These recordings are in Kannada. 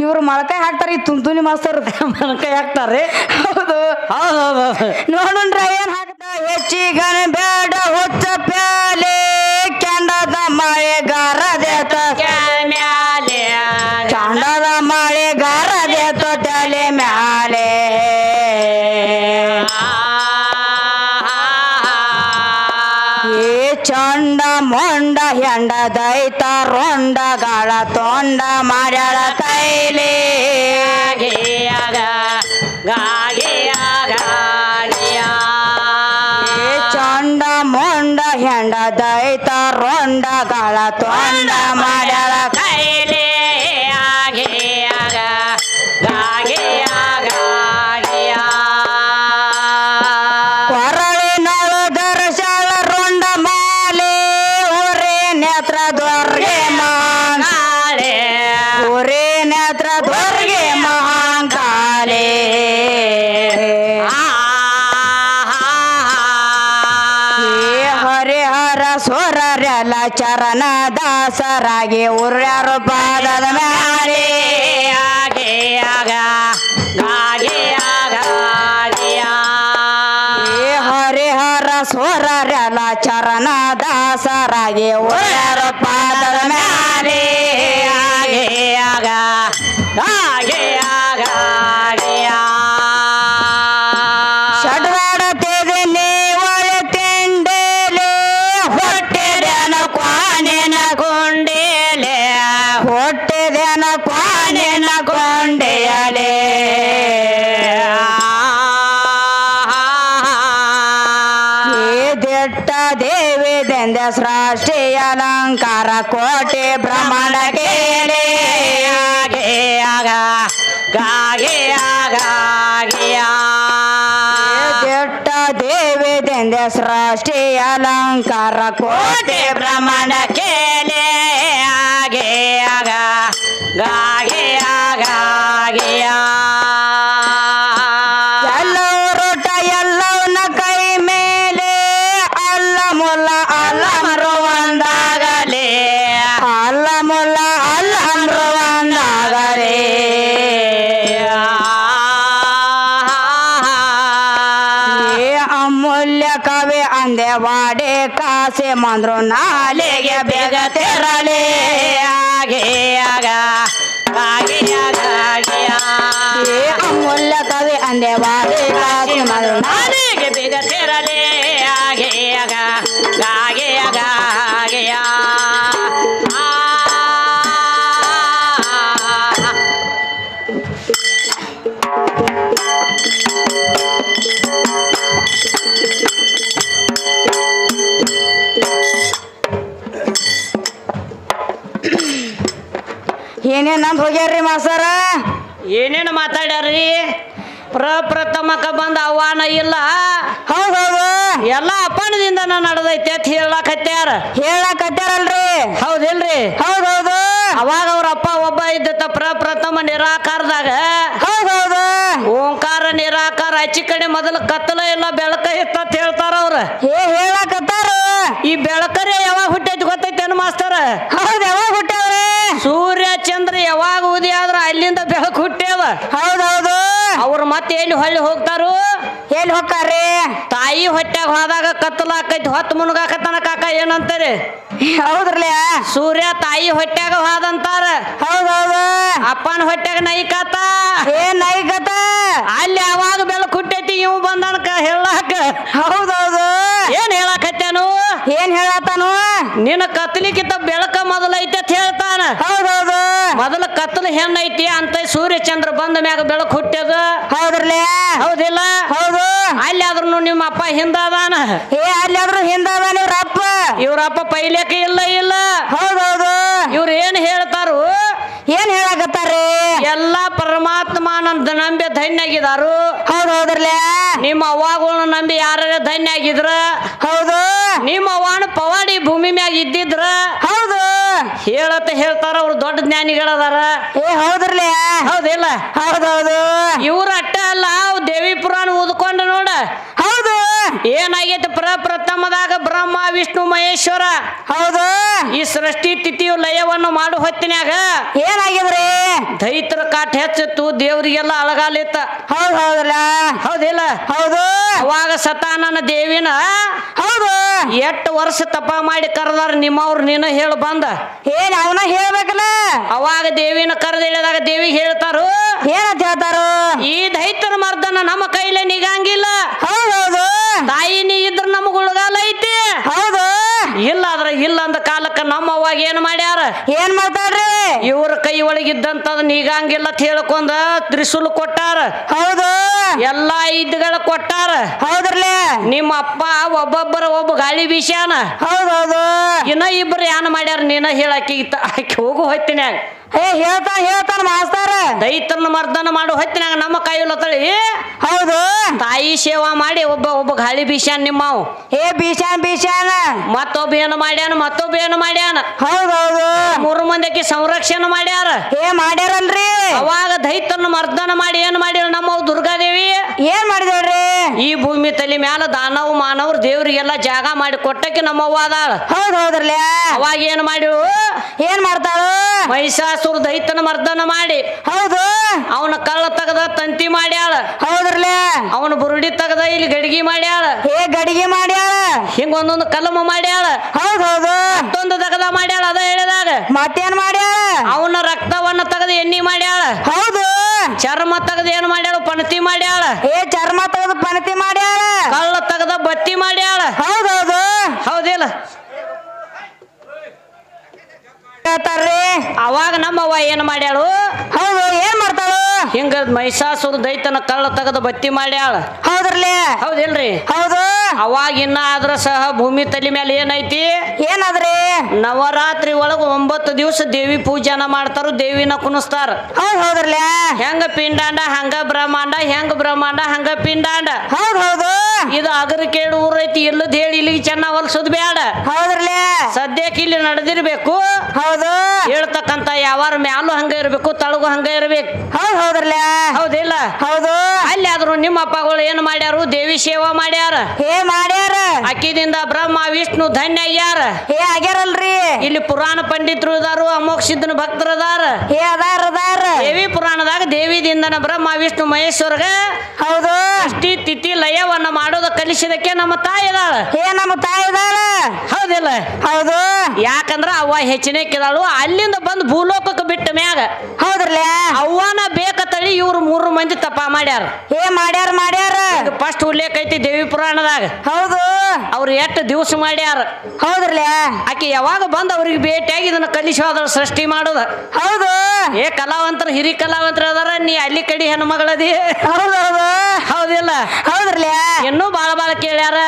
ಇವ್ರು ಮೊಳಕಾಯಿ ಹಾಕ್ತಾರ ಈ ತುಂತುನಿ ಮಾಸ್ತರ್ ಮೊಳಕಾಯಿ ಹಾಕ್ತಾರೆ. ಹೌದು. ಹೌದು ಹೌದು ನೋಡುಣ್ರ ಏನ್ ಹಾಕ್ತಾ ಹೆಚ್ಚಿಗನ ಬೇಡ ಹುಚ್ಚ ಪ್ಯಾಲೆ. ಚಂಡ ಮೊಂಡ ಹೆಂಡ ದೈತ ರೊಂಡಗಳ ತೊಂಡ ಮಾಡ್ಯಾಳ ಕೈಲಿ ಸೊರರೆಲ್ಲ ಚರಣ ದಾಸರಾಗಿ ಉರ್ಯಾರು ಪಾದದ ಮ್ಯಾಲೆ. ಹರಿಹರ ಚರಣ ದಾಸರಾಗಿ ಉರ್ಯಾರು ಪಾದದ ಮ್ಯಾಲೆ. ಷಡ್ವಾಡತೆದೆ ಸೃಷ್ಟಿ ಅಲಂಕಾರ ಕೋಟೆ ಬ್ರಹ್ಮಾಂಡ ಅಂದೆ ವಾಡೆ ಕಾಸೆ ಮಂದ್ರು ನಾಲೆಗೆ ಬೇಗ ತೆರಳೆ. ಆಗೆ ಆಗ ಅಮೂಲ್ಯ ಕವಿ ಅಂದೆ ವಾಡೆ ಕಾಸೆ ಮಂದ್ರು ನಾಲೆಗೆ ಏನೇನ್ ನಂದ್ ಹೋಗ್ಯಾರ್ರಿ ಮಾಸ್ತರ? ಏನೇನು ಮಾತಾಡ್ಯಾರ್ರಿ? ಪ್ರಪ್ರಥಮಕ ಬಂದ ಆಹ್ವಾನ ಇಲ್ಲ. ಹೌದೌದು ಹೌದು. ಎಲ್ಲ ಅಪ್ಪಣದಿಂದ ನಡೆದೈತೆ ಅಂತ ಹೇಳಕತ್ಯಾರ. ಹೇಳಕತ್ತಾರಲ್ರಿ ಹೌದಿಲ್ರಿ? ಹೌದೌದು ಹೌದು. ಅವಾಗ ಅವ್ರ ಅಪ್ಪ ಒಬ್ಬ ಇದ್ದ ಪ್ರಪ್ರಥಮ ನಿರಾಕಾರದಾಗ ಹೌದೌದು ಹೌದು. ಓಂಕಾರ ನಿರಾಕಾರ ಆಚಿ ಕಡೆ ಮೊದಲು ಕತ್ತಲ ಇಲ್ಲ ಬೆಳಕ ಇತ್ತ ಹೇಳ್ತಾರ ಅವ್ರ. ಏ ಹೇಳಕತ್ತಾರ? ಈ ಬೆಳಕರೇ ಯಾವಾಗ ಹುಟ್ಟೈತಿ ಗೊತ್ತೈತೇನು ಮಾಸ್ತರ? ಹೌದ್ ಯಾವಾಗ ಹುಟ್ಟ್ಯಾವ್ರಿ ಸೂರ್ಯ ಚಂದ್ರ ಯಾವಾಗ ಉದಯ ಆದ್ರ ಅಲ್ಲಿಂದ ಬೆಳಕು ಅವ್ರ ಮತ್ತೆ ಎಲ್ಲಿ ಹೊಳ್ಳಿ ಹೋಗ್ತಾರು? ಎಲ್ಲಿ ಹೋಗ್ತಾರ್ರಿ? ತಾಯಿ ಹೊಟ್ಯಾಗ ಹೋದಾಗ ಕತ್ತಲಾಕೈತಿ ಹೊತ್ತು ಮುನ್ಗಾಕತನ ಕಾಕ ಏನಂತಾರೆ? ಹೌದ್ರಲ್ಲ ಸೂರ್ಯ ತಾಯಿ ಹೊಟ್ಯಾಗ ಹೋದಂತಾರ. ಹೌದೌದು. ಹೌದು ಅಪ್ಪನ ಹೊಟ್ಯಾಗ ನೈಕಾತ. ಏನ್ ನೈಕತ? ಅಲ್ಲಿ ಯಾವಾಗ ಬೆಳಕು ಹುಟ್ಟೈತಿ ಇವ್ ಬಂದನಕ ಹೇಳಾಕ ಹೌದೌದು. ಹೌದು ಏನ್ ಹೇಳಾಕತ್ಯಾನು ಏನ್ ಹೇಳತ್ತಾನು ನಿನ್ನ ಕತ್ಲಿಕ್ಕಿಂತ ಬೆಳಕ ಮೊದಲೈತೆ ಅಂತ ಹೇಳ್ತಾನ. ಹೌದೌದು. ಹೌದು ಮೊದಲ ಕತ್ತಲು ಹೆಣ್ಣೈತಿ ಅಂತ ಸೂರ್ಯ ಚಂದ್ರ ಬಂದ ಮ್ಯಾಗ ಬೆಳಕು ಹುಟ್ಟ್ಯದ ಹೌದ್ರಲೇ? ಹೌದಿಲ್ಲ? ಹೌದು. ಅಲ್ಲಿ ಆದ್ರೂ ನಿಮ್ಮ ಅಪ್ಪ ಹಿಂದಾದಾನ? ಏ ಅಲ್ಲಿ ಆದ್ರೂ ಹಿಂದಾದಾನ ಇವ್ರಪ್ಪ? ಪೈಲೇಕ ಇಲ್ಲ ಇಲ್ಲ. ಹೌದೌದು. ಹೌದು ಇವ್ರು ಏನ್ ಹೇಳ್ತಾರು? ಏನ್ ಹೇಳಕತ್ತಾರ್ರಿ? ಎಲ್ಲಾ ಪರಮಾತ್ಮನಂದ ನಂಬಿ ಧನ್ಯ ಆಗಿದಾರು ಹೌದು ಹೌದ್ರಲೇ ನಿಮ್ಮ ಅವ್ವಾಗಳನ್ನ ನಂಬಿ ಯಾರ ಧನ್ಯ ಆಗಿದ್ರ ಹೌದು. ನಿಮ್ಮ ಅವ್ವನ ಪವಾಡಿ ಭೂಮಿ ಮ್ಯಾಗ ಇದ್ದಿದ್ರ? ಹೌದು. ಹೇಳತ್ತ ಹೇಳ್ತಾರ ಅವ್ರು ದೊಡ್ಡ ಜ್ಞಾನಿಗಳದಾರ. ಏ ಹೌದ್ರಲ್ಲ ಹೌದಿಲ್ಲ? ಹೌದೌದು. ಹೌದು ಇವ್ರ ಅಟ್ಟ ಅಲ್ಲ ಅವ್ ದೇವಿ ಪುರಾಣ ಓದ್ಕೊಂಡ ನೋಡ. ಏನಾಗೈತಿ ಪ್ರಪ್ರಥಮದಾಗ ಬ್ರಹ್ಮ ವಿಷ್ಣು ಮಹೇಶ್ವರ? ಹೌದು. ಈ ಸೃಷ್ಟಿ ತಿಥಿಯು ಲಯವನ್ನು ಮಾಡು ಹೊತ್ತಿನಾಗ ಏನಾಗಿದ್ರಿ? ದೈತ್ರ ಕಾಟ ಹೆಚ್ಚಿತ್ತು ದೇವರಿಗೆಲ್ಲ ಅಳಗಾಲಿತ್ತ. ಹೌದ್ ಹೌದಲ್ಲ ಹೌದಿಲ್ಲ? ಹೌದು. ಅವಾಗ ಸತಾನನ ದೇವಿನ ಹೌದು. ಎಷ್ಟು ವರ್ಷ ತಪ ಮಾಡಿ ಕರೆದಾರ ನಿಮ್ಮವ್ರು ನಿನ್ನ ಹೇಳು ಬಂದ. ಏನ್ ಅವನ ಹೇಳ್ಬೇಕಲ್ಲ? ಅವಾಗ ದೇವಿನ ಕರೆದ ದೇವಿ ಹೇಳ್ತಾರು ಏನಂತ ಹೇಳ್ತಾರು? ಈ ದೈತರ ಮರ್ದನ ನಮ್ಮ ಕೈಲೇ ನಿಗಂಗಿಲ್ಲ. ಹೌದ್. ಹೌದು ತಾಯಿ ನೀ ಇದ್ರ ನಮಗ ಉಳಗಾಲ ಐತಿ? ಹೌದು. ಇಲ್ಲ ಅದ್ರ ಇಲ್ಲ ಅಂದ ಕಾಲಕ್ಕ ನಮ್ಮ ಅವಾಗ ಏನ್ ಮಾಡ್ಯಾರ? ಏನ್ ಮಾಡ್ತಾರ್ರಿ ಇವ್ರ ಕೈ ಒಳಗಿದ್ದಂತ ನೀಗಂಗಿಲ್ಲ ಅಂತ ತ್ರಿಶುಲ್ ತ್ರಿಶೂಲ್ ಕೊಟ್ಟಾರ. ಹೌದು. ಎಲ್ಲಾ ಐದ್ಗಳ ಕೊಟ್ಟಾರ. ಹೌದ್ರಲ್ಲೇ ನಿಮ್ಮ ಅಪ್ಪ ಒಬ್ಬೊಬ್ಬರ ಒಬ್ಬ ಗಾಳಿ ಬೀಸ್ಯಾನ. ಹೌದೌದು ಹೌದು. ಇನ್ನ ಇಬ್ರು ಏನ್ ಮಾಡ್ಯಾರ ನೀನ ಹೇಳಾಕಿ ಆಕಿ ಹೋಗು ಹೊತ್ತಿನ್ಯಾಗ ಏ ಹೇಳ್ತಾನ ಹೇಳ್ತಾನ ಮಾಸ್ತಾರ. ದೈತನ ಮರ್ದನ ಮಾಡು ಹೊತ್ತಿನಾಗ ನಮ್ಮ ಕೈಲತ್ತಳಿ ಹೌದು. ತಾಯಿ ಸೇವಾ ಮಾಡಿ ಒಬ್ಬ ಒಬ್ಬ ಗಾಳಿ ಬೀಸ್ಯಾನ್ ನಿಮ್ಮವ್. ಏ ಬೀಸ್ಯಾನ್ ಬೀಸ್ಯಾನ. ಮತ್ತೊಬ್ಬ ಏನು ಮಾಡ್ಯಾನ ಮತ್ತೊಬ್ಬ ಏನು ಮಾಡ್ಯಾನ. ಹೌದೌದು ಹೌದು. ಮೂರು ಮಂದಿಗೆ ಸಂರಕ್ಷಣೆ ಮಾಡ್ಯಾರ. ಏ ಮಾಡ್ಯಾರಲ್ರಿ. ಅವಾಗ ದೈತನ ಮರ್ದನ ಮಾಡಿ ಏನ್ ಮಾಡ್ಯಾರ ನಮ್ಮ ದುರ್ಗಾದೇವಿ? ಏನ್ ಮಾಡಿದ್ರಿ ಈ ಭೂಮಿ ತಲೆ ಮ್ಯಾಲ ದಾನವ್ ಮಾನವ್ರು ದೇವ್ರಿಗೆಲ್ಲ ಜಾಗ ಮಾಡಿ ಕೊಟ್ಟಕ್ಕೆ ನಮ್ಮವ್ವ ಅದಾಳ. ಹೌದ್ ಹೌದ್ರಲ್ಲ ಅವಾಗ ಏನ್ ಮಾಡಿಳು? ಏನ್ ಮಾಡ್ತಾಳು? ಮಹಿಷಾಸುರ ದೈತನ ಮರ್ದನ ಮಾಡಿ. ಹೌದು. ಅವನ ಕಳ್ಳ ತಗದ ತಂತಿ ಮಾಡ್ಯಾಳ. ಹೌದ್ರಲೆ ಅವನ ಬುರುಡಿ ತಗದ ಇಲ್ಲಿ ಗಡಿಗೆ ಮಾಡ್ಯಾಳ. ಏ ಗಡಿಗೆ ಮಾಡ್ಯಾಳ. ಹಿಂಗ ಒಂದೊಂದು ಕಲಮ ಮಾಡ್ಯಾಳ. ಹೌದ್ ಹೌದು. ಮತ್ತೊಂದು ತಗದ ಮಾಡ್ಯಾಳ ಅದ ಹೇಳಿದಾಗ. ಮತ್ತೇನ್ ಮಾಡ್ಯಾಳ? ಅವನ ರಕ್ತವನ್ನ ತೆಗೆದು ಎಣ್ಣಿ ಮಾಡ್ಯಾಳ. ಹೌದು. ಚರ್ಮ ತಗದ ಏನು ಮಾಡ್ಯಾಳ? ಪಣತಿ ಮಾಡ್ಯಾಳ. ಏ ಚರ್ಮ ತಗದ ಪಣತಿ ಮಾಡ್ಯಾಳ. ಕಳ್ಳ ತಗದ ಬತ್ತಿ ಮಾಡ್ಯಾಳ. ಹೌದ್ ಹೌದು. ಹೌದಿಲ್ಲ? ಹೇಳ್ತಾರ್ರಿ ಅವಾಗ ನಮ್ಮವ್ವ ಏನು ಮಾಡ್ಯಾಳು? ಹೌದು ಏನ್ ಮಾಡ್ತಾಳು? ಹಿಂಗ ಮಹಿಷಾಸುರ ದೈತನ ಕಳ್ಳ ತಗದು ಬತ್ತಿ ಮಾಡ್ಯಾಳ. ಹೌದ್ರಿ ಹೌದಿಲ್ರಿ? ಹೌದು. ಅವಾಗ ಇನ್ನ ಆದ್ರ ಸಹ ಭೂಮಿ ತಲೆ ಮೇಲೆ ಏನೈತಿ? ಏನಾದ್ರಿ? ನವರಾತ್ರಿ ಒಳಗ ಒಂಬತ್ತು ದಿವಸ ದೇವಿ ಪೂಜಾನ ಮಾಡ್ತಾರು ದೇವಿನ ಕುಣಿಸ್ತಾರ. ಹೌದ್ ಹೌದ್ರಿ ಹೆಂಗ ಪಿಂಡಾಂಡ ಹಂಗ ಬ್ರಹ್ಮಾಂಡ ಹೆಂಗ ಬ್ರಹ್ಮಾಂಡ ಹಂಗ ಪಿಂಡಾಂಡ. ಹೌದ್ ಹೌದು. ಇದು ಅಗರ ಕೇಳು ಊರೈತಿ ಇಲ್ಲದ ಹೇಳಿ ಇಲ್ಲಿಗೆ ಚೆನ್ನ ಹೊಲ್ಸೋದ್ ಬೇಡ ಹೌದ್ರಿ ಸದ್ಯಕ್ಕೆ ಇಲ್ಲಿ ನಡೆದಿರ್ಬೇಕು. ಹೌದು. ಹೇಳ್ತಕ್ಕಂತ ಯಾವಾರ ಮ್ಯಾಲು ಹಂಗ ಇರ್ಬೇಕು ತಳಗು ಹಂಗ ಇರ್ಬೇಕು. ಹೌದ್ ಹೌದ್ರಲ್ಲ. ಹೌದಿಲ್ಲ? ಹೌದು. ಅಲ್ಲಿ ಆದ್ರೂ ನಿಮ್ಮ ಅಪ್ಪಗಳು ಏನ್ ಮಾಡ್ಯಾರು? ದೇವಿ ಸೇವಾ ಮಾಡ್ಯಾರ? ಹೇ ಮಾಡ್ಯಾರ. ಅಕ್ಕಿದಿಂದ ಬ್ರಹ್ಮ ವಿಷ್ಣು ಧನ್ಯ ಆಗ್ಯಾರ? ಹೇ ಆಗ್ಯಾರಲ್ರಿ. ಇಲ್ಲಿ ಪುರಾಣ ಪಂಡಿತರು ಇದಾರು ಅಮೋಕ್ಷಿದ್ದನ ಭಕ್ತರು ಅದಾರ? ಹೇ ಅದಾರ ಅದಾರ. ದೇವಿ ಪುರಾಣದಾಗ ದೇವಿದಿಂದನ ಬ್ರಹ್ಮ ವಿಷ್ಣು ಮಹೇಶ್ವರಗ ಹೌದು. ಅಷ್ಟಿ ತಿಥಿ ಲಯವನ್ನ ಮಾಡೋದ ಕಲಿಸಿದಕ್ಕೆ ನಮ್ಮ ತಾಯಿ ಅದಾಳ ಹೇ ನಮ್ಮ ತಾಯಿ ಇದಾಳ. ಹೌದಿಲ್ಲ? ಹೌದು. ಯಾಕಂದ್ರ ಅವ್ವ ಹೆಚ್ಚಿನಕ್ಕಿದಾಳು ಅಲ್ಲಿಂದ ಬಂದು ಭೂಲೋಕಕ್ಕೆ ಬಿಟ್ಟ ಮ್ಯಾಗ. ಹೌದ್ರಲ್ಲ ಅವ್ವನ ಬೇಕತಳಿ ಇವ್ರು ಮೂರು ಮಂದಿ ತಪ್ಪ ಮಾಡ್ಯಾರ. ಏ ಮಾಡ್ಯಾರ ಮಾಡ್ಯಾರ? ಫಸ್ಟ್ ಉಲ್ಲೇಖ ಐತಿ ದೇವಿ ಪುರಾಣದಾಗ. ಹೌದು. ಅವ್ರು ಎಷ್ಟು ದಿವಸ ಮಾಡ್ಯಾರ. ಹೌದ್ರಲ್ಲ ಆಕೆ ಯಾವಾಗ ಬಂದು ಅವ್ರಿಗೆ ಭೇಟಿಯಾಗಿ ಇದನ್ನ ಕಲಿಸಿ ಸೃಷ್ಟಿ ಮಾಡೋದ. ಹೌದು. ಏ ಕಲಾವಂತರ ಹಿರಿ ಕಲಾವಂತರ ಅದಾರ ನೀ ಅಲ್ಲಿ ಕಡಿ ಹೆಣ್ಮಗಳದಿ. ಹೌದೌದು ಹೌದು. ಹೌದಿಲ್ಲ? ಹೌದ್ರಲ್ಲ ಇನ್ನೂ ಬಾಳ ಬಾಳ ಕೇಳ್ಯಾರ.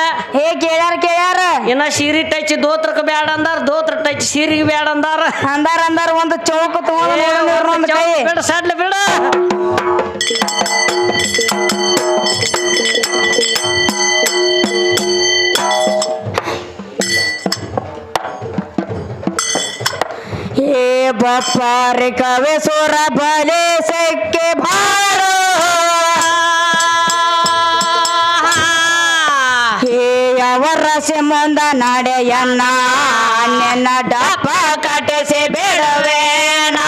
ಏ ಕೇಳ್ಯಾರ ಕೇಳ್ಯಾರ. ಇನ್ನ ಸೀರೆ ಟಚ್ ದೋತ್ರಕ್ಕೆ ಬೇಡ ಅಂದಾರ ದೋತ್ರ ಟಚ್ ಸೀರೆಗೆ ಬ್ಯಾಡ ಅಂದಾರ ಅಂದಾರ ಅಂದಾರ ಒಂದು ಚೌಕ ತಗೊಂಡು ಕೈ. ಬಿಡ ಸಡ್ಲ ಬಿಡ. ಏ ಬಪ್ಪಾರಿ ಕವೆ ಸುರ ಬಲೆ ಸೆಕ್ಕೆ ಭಾರೋ ಅವರ ಮುಂದ ನಡೆಯನ್ನ ನಿನ್ನ ಡಾಪ ಕಟ್ಟಿಸಿ ಬಿಡುವೇನ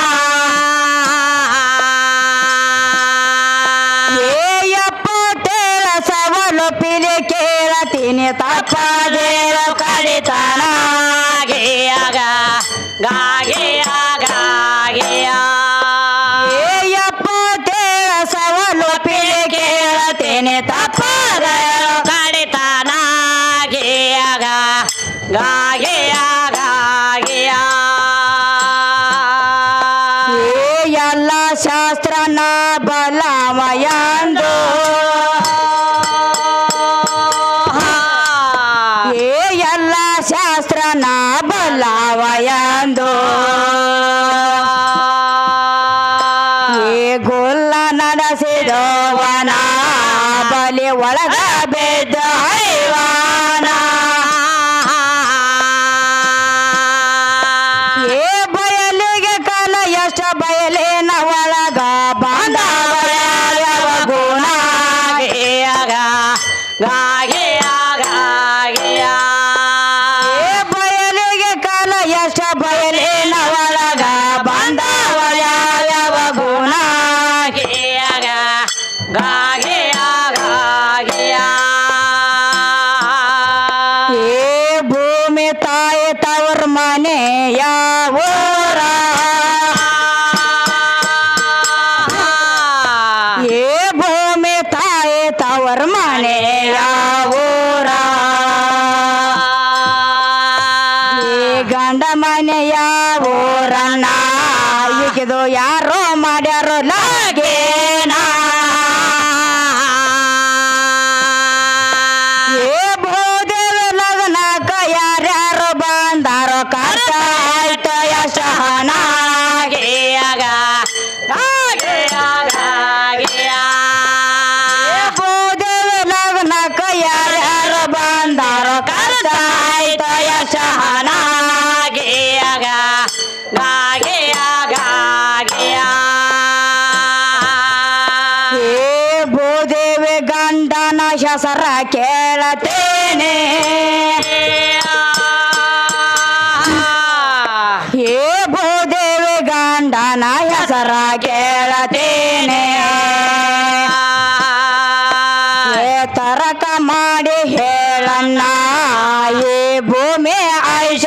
ಏಯಪ್ಪ ತೇಳ ಸವಲು ಪಿಲಿ ಕೇಳತೀನಿ ತಪ್ಪದೇರ ಕಡಿತಾನ ಎಲ್ಲ ಶಾಸ್ತ್ರನ ಬಲಮಯಂದು ಈಗಿದು ಯಾರೋ ತರಕ ಮಾಡಿ ಹೇಳಣ್ಣ ಈ ಭೂಮಿ ಐಷ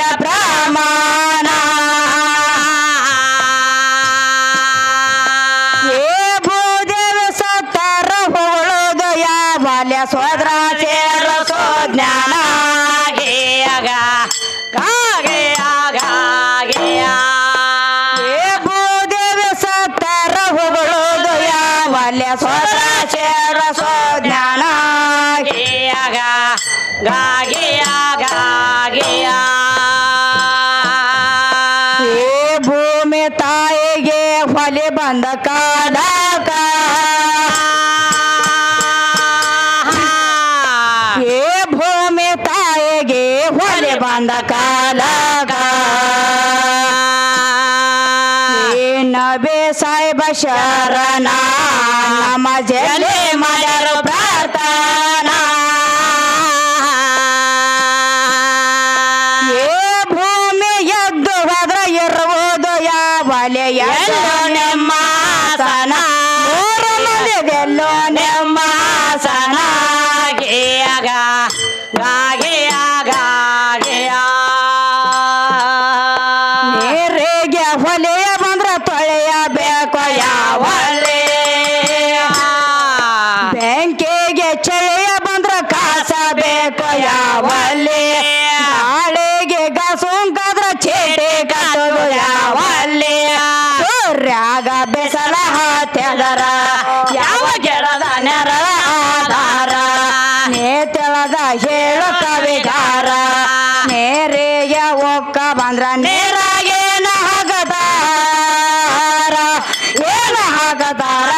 ನೇರಾಗೇನ ಹಗದಾರ ಏನ ಹಾಕತಾರ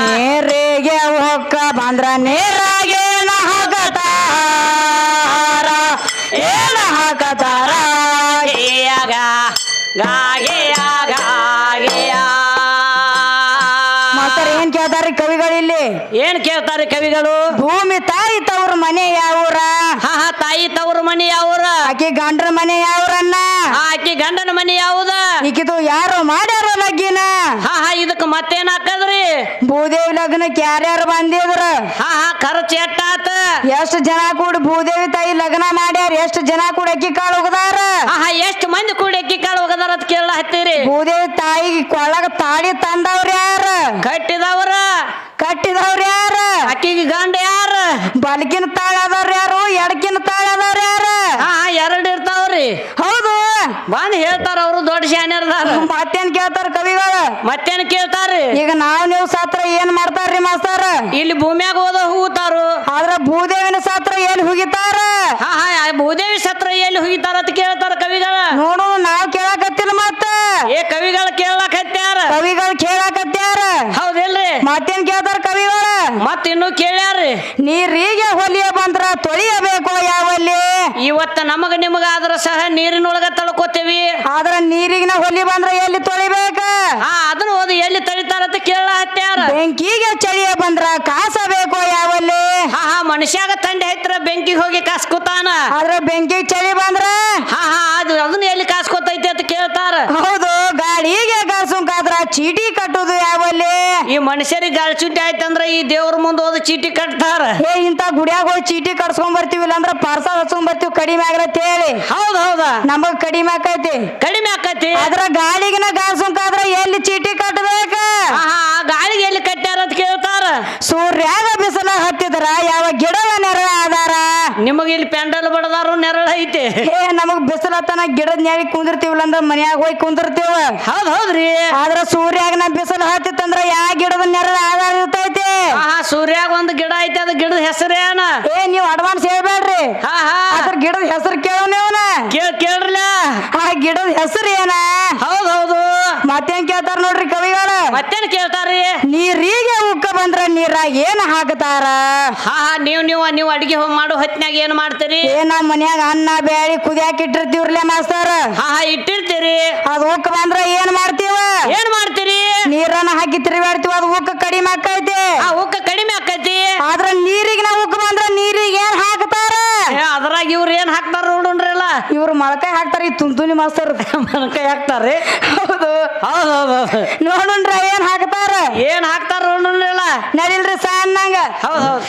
ನೇರಿಗೆ ಒಕ್ಕ ಬಂದ್ರ ನೇರಾಗೇನ ಯಾವ್ದ? ಈಕಿದು ಯಾರು ಮಾಡ್ಯಾರ ಲಗ್ನ ಹಾ ಹಾ ಇದಕ್ ಮತ್ತೇನ್ ಹಾಕದ್ರಿ? ಭೂದೇವಿ ಲಗ್ನಕ್ಕೆ ಯಾರ್ಯಾರು ಬಂದಿದ್ರ. ಹಾ ಹಾ ಖರ್ಚು ಎಟ್ಟಾತ ಎಷ್ಟು ಜನ ಕೂಡ ಭೂದೇವಿ ತಾಯಿ ಲಗ್ನ ಮಾಡ್ಯಾರ ಎಷ್ಟು ಜನ ಕೂಡ ಅಕ್ಕಿ ಕಾಳು ಹೋಗದಾರ ಹಾ ಹಾ ಎಷ್ಟ್ ಮಂದಿ ಕೂಡಿ ಅಕ್ಕಿ ಕಾಳು ಹೋಗದಾರ ಅಂತ ಕೇಳ ಹತ್ತೀರಿ? ಭೂದೇವಿ ತಾಯಿಗೆ ಕೊಳ್ಳಗ ತಾಳಿ ತಂದವ್ರ ಯಾರ? ಕಟ್ಟಿದವ್ರ? ಕಟ್ಟಿದವ್ರ ಯಾರ? ಅಕ್ಕಿಗೆ ಗಂಡ ಯಾರ? ಬಲಕಿನ ತಾಳದವ್ರ ಯಾರು ಎಡಕಿನ ತಾಳದವ್ರ ಯಾರ? ಹಾ ಹಾ ಎರಡ್ ಇರ್ತಾವ್ರಿ. ಹೌದು. ಬಂದ್ ಹೇಳ್ತಾರ ಅವರು ದೊಡ್ಡ ಶಾನ್ಯರ್ದಾರ. ಮತ್ತೇನ್ ಕೇಳ್ತಾರ ಕವಿಗಳ? ಮತ್ತೇನ್ ಕೇಳ್ತಾರ್ರಿ? ಈಗ ನಾವ್ ನೀವು ಸಾತ್ರ ಏನ್ ಮಾಡ್ತಾರ್ರಿ ಮಾಸ್ತಾರ? ಇಲ್ಲಿ ಭೂಮ್ಯಾಗ ಹೋದ ಹೂತಾರು. ಆದ್ರ ಭೂದೇವಿನ ಸಾತ್ರ ಎಲ್ಲಿ ಹುಗಿತಾರ? ಹಾ ಹಾ ಭೂದೇವಿ ಸತ್ರ ಎಲ್ಲಿ ಹೋಗಿತಾರ ಅಂತ ಕೇಳ್ತಾರ ಕವಿಗಳ. ನೋಡು ನಾವ್ ಕೇಳಾಕತ್ತಿಲ್ಲ ಮತ್ತ ಏ ಕವಿಗಳ ಕೇಳಕ್ ಹತ್ಯಾರ ಕವಿಗಳು ಕೇಳಾಕತ್ಯಾರ ಹೌದಿಲ್ರಿ ಮತ್ತೇನ್ ಕೇಳ್ತಾರ ಕವಿಗಳ ಮತ್ ಇನ್ನು ಕೇಳ್ಯಾರ್ರಿ? ನೀರಿಗೆ ಹೊಲಿಯ ಬಂದ್ರ ತೊಳಿಯಬೇಕು ಯಾವಲ್ಲಿ? ಇವತ್ತ ನಮಗ ನಿಮಗ ಆದ್ರ ಸಹ ನೀರಿನೊಳಗ ತಳ್ಕೋತೇವಿ. ಆದ್ರ ನೀರಿಗಿನ ಹೊಲಿ ಬಂದ್ರ ಎಲ್ಲಿ ತೊಳಿಬೇಕ? ಹಾ ಅದನ್ನ ಓದಿ ಎಲ್ಲಿ ತಳಿತಾರ ಅಂತ ಕೇಳ ಹತ್ಯಾರ. ಬೆಂಕಿಗೆ ಚಳಿಯ ಬಂದ್ರ ಕಾಸ ಬೇಕು ಯಾವಲ್ಲಿ? ಹಾ ಹಾ ಮನುಷ್ಯಾಗ ತಂಡಿ ಐತ್ರ ಬೆಂಕಿಗೆ ಹೋಗಿ ಕಾಸ್ಕೋತಾನ. ಆದ್ರ ಬೆಂಕಿ ಚಳಿ ಬಂದ್ರ? ಹಾ ಹಾ ಅದು ಅದನ್ನ ಎಲ್ಲಿ ಕಾಸ್ಕೋತೈತಿ ಅಂತ ಕೇಳ್ತಾರ. ಹೌದು ಗಾಳಿಗೆ ಕಾಸುಂಕಾದ್ರ ಚೀಟಿ ಕಟ್ಟುದು ಯಾವಲ್ಲಿ? ಈ ಮನುಷ್ಯರಿಗೆ ಗಾಳಿ ಚುಟ್ಟಿ ಆಯ್ತಂದ್ರ ಈ ದೇವ್ರ ಮುಂದೆ ಹೋದ ಚೀಟಿ ಕಟ್ತಾರ. ಏ ಇಂತ ಗುಡಿಯಾಗ ಹೋಗಿ ಚೀಟಿ ಕಟ್ಸ್ಕೊಂಡ್ ಬರ್ತೀವಿ ಇಲ್ಲಾಂದ್ರ ಪಾರ್ಸಲ್ ಹಚ್ಕೊಂಡ್ ಬರ್ತೀವಿ ಕಡಿಮೆ ಆಗ್ಲತ್ ಹೇಳಿ. ಹೌದ್ ಹೌದ. ನಮಗ್ ಕಡಿಮೆ ಆಕೈತಿ. ಕಡಿಮೆ ಆಕತಿ. ಅದ್ರ ಗಾಳಿಗಿನ ಆದ್ರೆ ಎಲ್ಲಿ ಚೀಟಿ ಆ ಗಾಳಿಗೆ ಎಲ್ಲಿ ಕಟ್ಟ್ಯಾರ ಅಂತ ಕೇಳ್ತಾರ. ಸೂರ್ಯಾಗ ಬಿಸಿಲ ಹತ್ತಿದ್ರ ಯಾವ ಗಿಡದ ನೆರಳ ಆದಾರ ನಿಮಗ ಇಲ್ಲಿ ಪ್ಯಾಂಡಲ್ ಬಡದಾರು ನೆರಳ ಐತೆ. ಏ ನಮಗ್ ಬಿಸಿಲತನ ಗಿಡದ ನ್ಯಾಯ ಕುಂದಿರ್ತೀವಲ್ಲ ಅಂದ್ರ ಮನ್ಯಾಗ ಹೋಗಿ ಕುಂದಿರ್ತೀವ? ಹೌದ್ ಹೌದ್ರಿ. ಆದ್ರ ಸೂರ್ಯಾಗ ನಾ ಬಿಸಿಲು ಹತ್ತಿತ್ತಂದ್ರ ಯಾ ಗಿಡದ ನೆರಳ ಆಧಾರ ಇರ್ತೈತಿ ಹಾ ಸೂರ್ಯಾಗ ಒಂದ್ ಗಿಡ ಐತಿ ಅದ ಗಿಡದ ಹೆಸರೇನ ಏ ನೀವ್ ಅಡ್ವಾನ್ಸ್ ಹೇಳ್ಬೇಡ್ರಿ ಹಾ ಹಾ. ಅದ್ರ ಗಿಡದ ಹೆಸರು ಕೇಳೋ ನೀವನ? ಕೇಳ್ ಕೇಳ್ರಲ್ಲ ಆ ಗಿಡದ ಹೆಸರು ಏನ? ಹೌದ್ ಹೌದು. ಮತ್ತೇನ್ ಕೇಳ್ತಾರ ನೋಡ್ರಿ ಕವಿಗಳ? ಮತ್ತೇನ್ ಕೇಳ್ತಾರಿ ನೀರಿಗೆ ಉಕ್ಕ ಬಂದ್ರ ನೀರಾಗ ಏನ್ ಹಾಕ್ತಾರ ಹಾ ಹಾ ನೀವ್ ನೀವು ನೀವು ಅಡಿಗೆ ಮಾಡೋ ಹೊತ್ನ್ಯಾಗ ಏನ್ ಮಾಡ್ತೀರಿ? ಏ ನಮ್ ಮನ್ಯಾಗ ಅನ್ನ ಬ್ಯಾಳಿ ಕುದಿಯಾಕ ಇಟ್ಟಿರ್ತೀವ್ರಲ್ಲ ಮಾಸ್ತಾರ? ಹಾ ಹಾ ಇಟ್ಟಿರ್ತೀರಿ. ಅದ್ ಉಕ್ಕ ಬಂದ್ರ ಏನ್ ಮಾಡ್ತೀವ? ಏನ್ ಮಾಡ್ತೀರಿ? ನೀರನ್ನ ಹಾಕಿ ತಿರುಗಾಡ್ತೀವಿ ಅದು ಉಕ್ಕ ಕಡಿಮೆ ಆಕೈತಿ. ಆ ಉಕ್ಕ ಕಡಿಮೆ ಆಕೈತಿ. ಆದ್ರ ನೀರಿಗೆ ನಾವು ಉಕ್ಕ ಬಂದ್ರ ನೀರಿಗೆ ಏನ್ ಹಾಕ್ತಾರ ಏ, ಅದ್ರಾಗ ಇವ್ರು ಏನ್ ಹಾಕ್ತಾರ ನೋಡ್ರಲ್ಲ ಇವ್ರು ಮೊಳಕಾಯಿ ಹಾಕ್ತಾರೆ ಈ ತುಂತುನಿ ಮಾಸ್ತರ್ ಮನಕಾಯಿ ಹಾಕ್ತಾರ್ರಿ ಹೌದು. ಹೌದ್ ಹೌದ್ ಹೌದ್ ನೋಡುಣ್ರ ಏನ್ ಹಾಕ್ತಾರ? ಏನ್ ಹಾಕ್ತಾರ ನೋಡ್ರಲ್ಲ ನಡಿಲ್ರಿ ಸಣ್ಣಂಗ. ಹೌದು ಹೌದ್